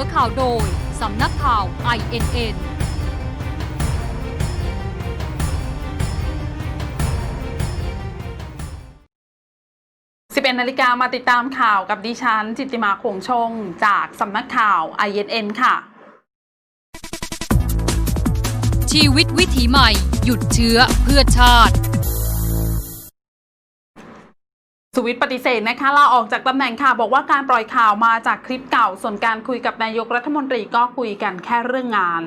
อข่าวโดย สำนักข่าว INN 11นาฬิกามาติดตามข่าวกับดิฉัน จิตติมาคงชง จากสำนักข่าว INN ค่ะ ชีวิตวิถีใหม่ หยุดเชื้อเพื่อชาติ สุวิตปฏิเสธนะคะลาออกจากตำแหน่งค่ะ บอกว่าการปล่อยข่าวมาจากคลิปเก่า ส่วนการคุยกับนายกรัฐมนตรีก็คุยกันแค่เรื่องงาน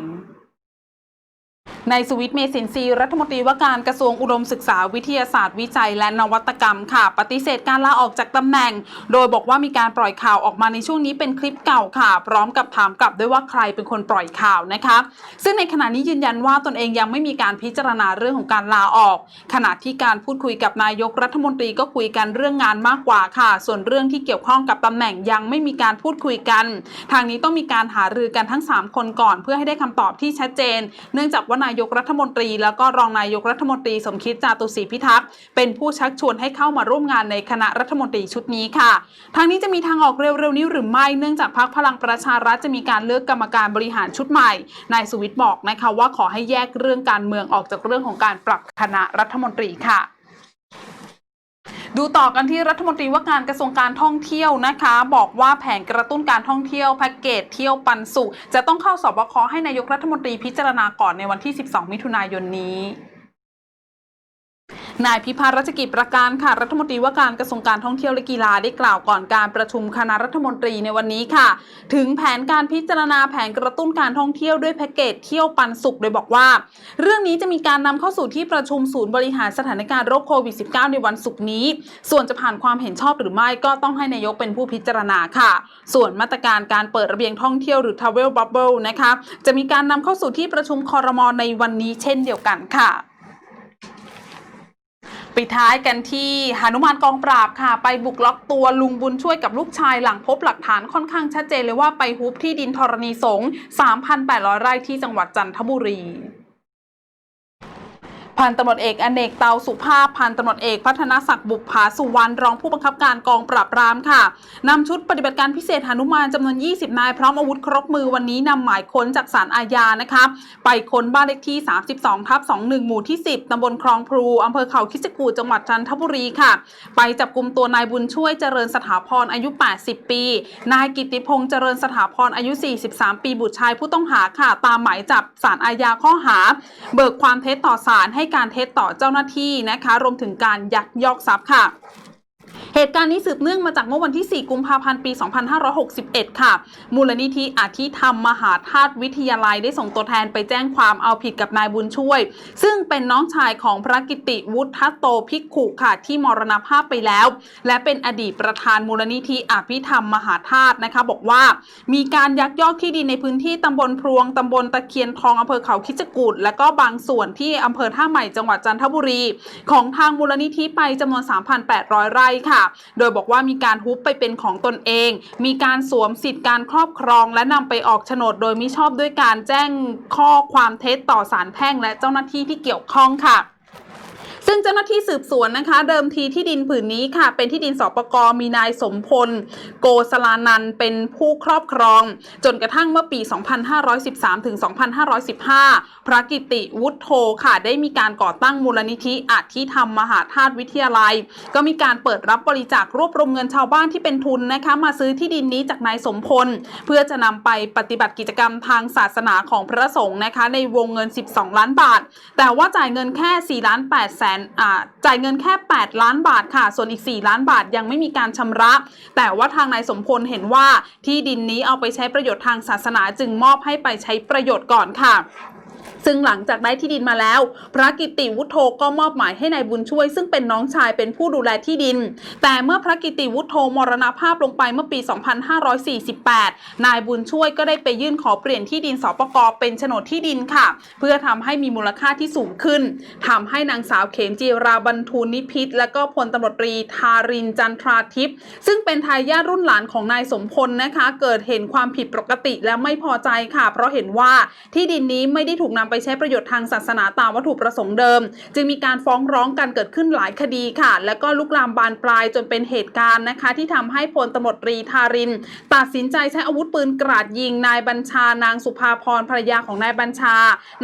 นายสวิทย์เมสินทรีรัฐมนตรีว่าการกระทรวงอุดมศึกษาวิทยาศาสตร์วิจัยและนวัตกรรมค่ะ ปฏิเสธการลาออกจากตำแหน่ง โดยบอกว่ามีการปล่อยข่าวออกมาในช่วงนี้เป็นคลิปเก่าค่ะ พร้อมกับถามกลับด้วยว่าใครเป็นคนปล่อยข่าวนะคะซึ่งในขณะนี้ยืนยันว่าตนเองยังไม่มีการพิจารณาเรื่องของการลาออก ขณะที่การพูดคุยกับนายกรัฐมนตรีก็คุยกันเรื่องงานมากกว่าค่ะ ส่วนเรื่องที่เกี่ยวข้องกับตำแหน่งยังไม่มีการพูดคุยกัน ทางนี้ต้องมีการหารือกันทั้ง 3 คนก่อน เพื่อให้ได้คำตอบที่ชัดเจน เนื่องจากว่านายกรัฐมนตรี แล้วก็รองนายกรัฐมนตรีสมคิดจาตุศรีพิทักษ์เป็นผู้ชักชวนให้เข้ามาร่วมงานในคณะรัฐมนตรีชุดนี้ค่ะทางนี้จะมีทางออกเร็วๆนี้หรือไม่เนื่องจากพรรคพลังประชารัฐจะมีการเลือกกรรมการบริหารชุดใหม่นายสุวิทย์บอกนะคะว่าขอให้แยกเรื่องการเมืองออกจากเรื่องของการปรับคณะรัฐมนตรีค่ะ ดูต่อกันที่รัฐมนตรีว่าการกระทรวงการท่องเที่ยวนะคะ บอกว่าแผนกระตุ้นการท่องเที่ยวแพ็กเกจเที่ยวปันสุขจะต้องเข้าสอบคให้นายกรัฐมนตรีพิจารณาก่อนในวันที่ 12 มิถุนายนนี้ นายพิพัฒน์รัชกิจประการค่ะรัฐมนตรีว่าการกระทรวงการท่องเที่ยวและกีฬาได้กล่าวก่อนการประชุมคณะรัฐมนตรีในวันนี้ค่ะ ถึงแผนการพิจารณาแผนกระตุ้นการท่องเที่ยวด้วยแพ็กเกจเที่ยวปันสุขโดยบอกว่า เรื่องนี้จะมีการนำเข้าสู่ที่ประชุมศูนย์บริหารสถานการณ์โรคโควิด -19 ในวันศุกร์นี้ ส่วนจะผ่านความเห็นชอบหรือไม่ก็ต้องให้นายกเป็นผู้พิจารณาค่ะ ส่วนมาตรการการเปิดระเบียงท่องเที่ยวหรือ Travel Bubble นะคะจะมีการนำเข้าสู่ที่ประชุมคอรมอในวันนี้เช่นเดียวกันค่ะ ปิดท้ายกันที่หานุมานกองปราบค่ะ ไปบุกล็อกตัวลุงบุญช่วยกับลูกชายหลังพบหลักฐานค่อนข้างชัดเจนเลยว่าไปฮุบที่ดินธรณีสงฆ์3,800 ไร่ที่จังหวัดจันทบุรี พันตำรวจเอกอเนกเตาสุภาพพันตำรวจเอกพัฒนศักดิ์บุปผาสุวรรณรองผู้บังคับการกองปราบปรามค่ะนำชุดปฏิบัติการพิเศษหนุมานจำนวน 20 นาย พร้อมอาวุธครบมือวันนี้นำหมายค้นจากสารอาญานะคะไปค้นบ้านเลขที่ 32ทับ21 หมู่ที่ 10ตำบลคลองพลูอำเภอเขาคิดจกูจังหวัดจันทบุรีค่ะ ไปจับกลุ่มตัวนายบุญช่วยเจริญสถาพรอายุ 80 ปี นายกิติพงษ์เจริญสถาพรอายุ 43 ปีบุตรชายผู้ต้องหาค่ะ ตามหมายจับสารอาญาข้อหา เบิกความเท็จต่อศาลให้การเท็จต่อเจ้าหน้าที่นะคะ รวมถึงการยักยอกทรัพย์ค่ะ เหตุการณ์นี้สืบเนื่องมาจากเมื่อวันที่ 4 กุมภาพันธ์ ปี 2561 ค่ะ มูลนิธิอาธิธรรมมหาธาตุวิทยาลัยได้ส่งตัวแทนไปแจ้งความเอาผิดกับนายบุญช่วย ซึ่งเป็นน้องชายของพระกิติวุฒโตภิกขุค่ะ ที่มรณภาพไปแล้ว และเป็นอดีตประธานมูลนิธิอาภิธรรมมหาธาตุนะคะ บอกว่ามีการยักยอกที่ดินในพื้นที่ตำบลพรวงตำบลตะเคียนทองอำเภอเขาคิจกูฏและก็บางส่วนที่อำเภอท่าใหม่จังหวัดจันทบุรี ของทางมูลนิธิไปจำนวน 3,800 ไร่ค่ะโดยบอกว่ามีการฮุบไปเป็นของตนเอง มีการสวมสิทธิ์การครอบครอง และนำไปออกโฉนดโดยมิชอบด้วยการแจ้งข้อความเท็จต่อสารแพ่งและเจ้าหน้าที่ที่เกี่ยวข้องค่ะ ซึ่งเจ้าหน้าที่สืบสวนนะคะ เดิมทีที่ดินผืนนี้ค่ะ เป็นที่ดินสปกมีนายสมพล โกสลานันเป็นผู้ครอบครอง จนกระทั่งเมื่อปี 2513 ถึง 2515 พระกิติวุฒโธค่ะ ได้มีการก่อตั้งมูลนิธิอาธิธรรมมหาธาตุวิทยาลัย ก็มีการเปิดรับบริจาครวบรวมเงินชาวบ้านที่เป็นทุนนะคะ มาซื้อที่ดินนี้จากนายสมพล เพื่อจะนำไปปฏิบัติกิจกรรมทางศาสนาของพระสงฆ์นะคะ ในวงเงิน 12 ล้านบาท แต่ว่าจ่ายเงินแค่ 4 ล้าน8แสนอ่าจ่ายเงินแค่ 8 ล้านบาทค่ะ ส่วนอีก 4 ล้านบาทยังไม่มีการชำระ แต่ว่าทางนายสมพลเห็นว่าที่ดินนี้เอาไปใช้ประโยชน์ทางศาสนาจึงมอบให้ไปใช้ประโยชน์ก่อนค่ะ ซึ่งหลังจากได้ที่ดินมาแล้ว พระกิติวุฒโธก็มอบหมายให้นายบุญช่วย ซึ่งเป็นน้องชายเป็นผู้ดูแลที่ดิน แต่เมื่อพระกิติวุฒโธมรณภาพลงไปเมื่อปี 2548 นายบุญช่วยก็ได้ไปยื่นขอเปลี่ยนที่ดินสปกเป็นโฉนดที่ดินค่ะ เพื่อทำให้มีมูลค่าที่สูงขึ้นทำให้นางสาวเขมจีราบรรทูลนิพิษและก็พลตำรวจตรีทารินจันทราทิพย์ซึ่งเป็นทายาทรุ่นหลานของนายสมพลนะคะ เกิดเห็นความผิดปกติและไม่พอใจค่ะ เพราะเห็นว่าที่ดินนี้ไม่ได้ถูกนำไปใช้ประโยชน์ทางศาสนาตามวัตถุประสงค์เดิม จึงมีการฟ้องร้องกันเกิดขึ้นหลายคดีค่ะ และก็ลุกลามบานปลายจนเป็นเหตุการณ์นะคะ ที่ทำให้พลตำรวจตรีธาริน ตัดสินใจใช้อาวุธปืนกราดยิงนายบัญชานางสุภาพรภรรยาของนายบัญชา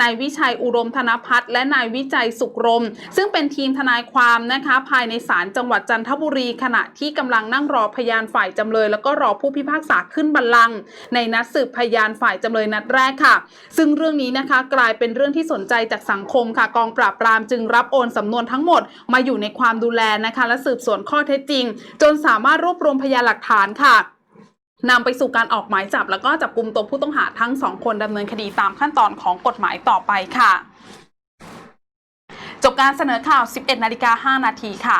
นายวิชัยอุดมธนพัฒน์และนายวิจัยสุขรม ซึ่งเป็นทีมทนายความนะคะ ภายในศาลจังหวัดจันทบุรี ขณะที่กำลังนั่งรอพยานฝ่ายจำเลย แล้วก็รอผู้พิพากษาขึ้นบัลลังก์ในนัดสืบพยานฝ่ายจำเลยนัดแรกค่ะ ซึ่งเรื่องนี้นะคะกลายเป็นเรื่องที่สนใจจากสังคมค่ะ กองปราบปรามจึงรับโอนสำนวนทั้งหมดมาอยู่ในความดูแลนะคะ และสืบสวนข้อเท็จจริง จนสามารถรวบรวมพยานหลักฐานค่ะนำไปสู่การออกหมายจับ แล้วก็จับกลุ่มตัวผู้ต้องหาทั้งสองคนดำเนินคดีตามขั้นตอนของกฎหมายต่อไปค่ะ จบการเสนอข่าว 11 นาฬิกา 5 นาทีค่ะ